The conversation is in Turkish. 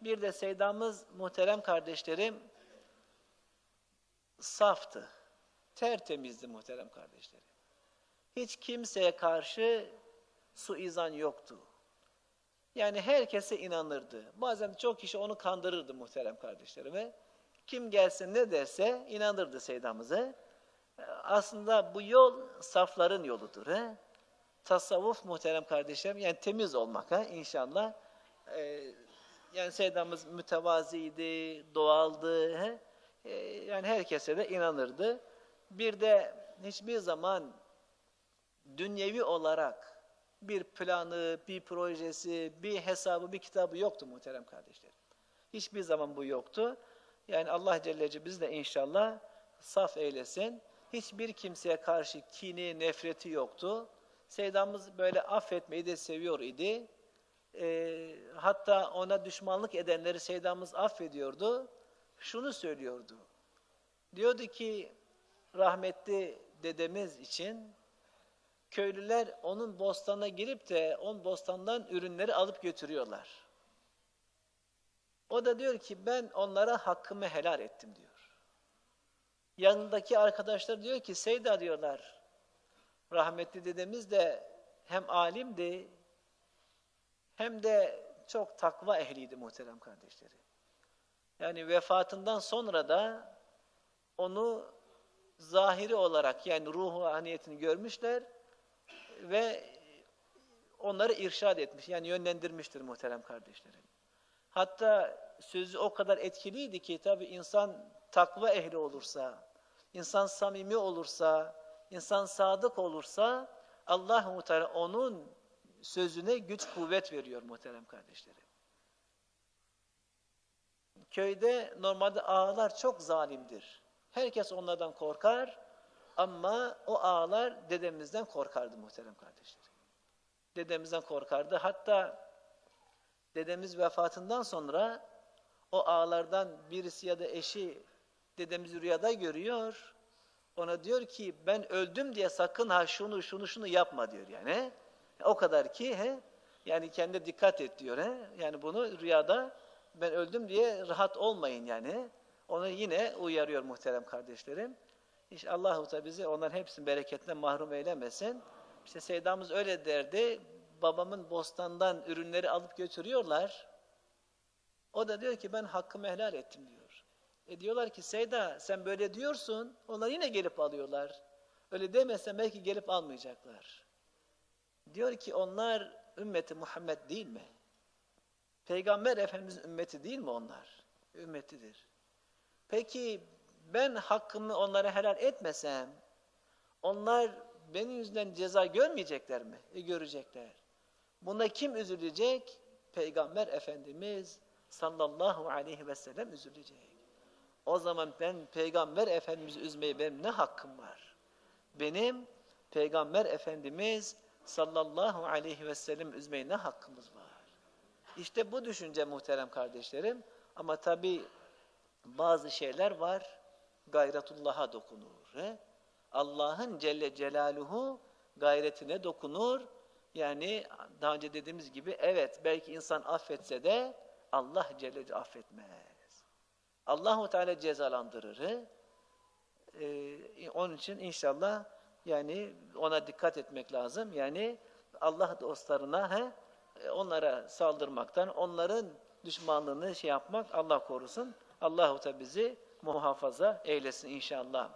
Bir de Seydamız muhterem kardeşlerim saftı. Tertemizdi muhterem kardeşlerim. Hiç kimseye karşı suizan yoktu. Yani herkese inanırdı. Bazen çok kişi onu kandırırdı muhterem kardeşlerime. Kim gelse ne derse inanırdı Seydamıza. Aslında bu yol safların yoludur. He? Tasavvuf muhterem kardeşlerim yani temiz olmak ha inşallah. Ee, yani Seydamız mütevaziydi, doğaldı. He? Ee, yani herkese de inanırdı. Bir de hiçbir zaman dünyevi olarak bir planı, bir projesi, bir hesabı, bir kitabı yoktu muhterem kardeşlerim. Hiçbir zaman bu yoktu. Yani Allah Celle Celle bizi de inşallah saf eylesin. Hiçbir kimseye karşı kini, nefreti yoktu. Seydamız böyle affetmeyi de seviyor idi. Ee, hatta ona düşmanlık edenleri Seydamız affediyordu. Şunu söylüyordu. Diyordu ki rahmetli dedemiz için köylüler onun bostanına girip de onun bostandan ürünleri alıp götürüyorlar. O da diyor ki ben onlara hakkımı helal ettim diyor. Yanındaki arkadaşlar diyor ki Seyda diyorlar. Rahmetli dedemiz de hem alimdi hem de çok takva ehliydi muhterem kardeşleri. Yani vefatından sonra da onu zahiri olarak yani ruhu haniyetini görmüşler ve onları irşad etmiş yani yönlendirmiştir muhterem kardeşlerim. Hatta sözü o kadar etkiliydi ki tabi insan takva ehli olursa, insan samimi olursa, insan sadık olursa Allah Teala onun sözüne güç kuvvet veriyor muhterem kardeşlerim. Köyde normalde ağalar çok zalimdir. Herkes onlardan korkar ama o ağalar dedemizden korkardı muhterem kardeşlerim. Dedemizden korkardı. Hatta dedemiz vefatından sonra o ağalardan birisi ya da eşi dedemizi rüyada görüyor. Ona diyor ki ben öldüm diye sakın ha şunu şunu şunu yapma diyor yani. O kadar ki he, yani kendi dikkat et diyor he. Yani bunu rüyada ben öldüm diye rahat olmayın yani. Onu yine uyarıyor muhterem kardeşlerim. İşte Allahu da bizi onların hepsinin bereketinden mahrum eylemesin. İşte Seydamız öyle derdi. Babamın bostandan ürünleri alıp götürüyorlar. O da diyor ki ben hakkımı helal ettim diyor. E diyorlar ki Seyda sen böyle diyorsun. Onlar yine gelip alıyorlar. Öyle demesen belki gelip almayacaklar. Diyor ki onlar ümmeti Muhammed değil mi? Peygamber Efendimizin ümmeti değil mi onlar? Ümmetidir. Peki ben hakkımı onlara helal etmesem onlar benim yüzünden ceza görmeyecekler mi? E görecekler. Buna kim üzülecek? Peygamber Efendimiz sallallahu aleyhi ve sellem üzülecek. O zaman ben Peygamber Efendimiz'i üzmeye benim ne hakkım var? Benim Peygamber Efendimiz sallallahu aleyhi ve sellem üzmeye ne hakkımız var? İşte bu düşünce muhterem kardeşlerim. Ama tabi bazı şeyler var gayretullah'a dokunur. Allah'ın Celle Celaluhu gayretine dokunur. Yani daha önce dediğimiz gibi evet belki insan affetse de Allah Celle affetmez. Allahu Teala cezalandırır. Ee, onun için inşallah yani ona dikkat etmek lazım. Yani Allah dostlarına he, onlara saldırmaktan, onların düşmanlığını şey yapmak Allah korusun. Allahu da bizi muhafaza eylesin inşallah.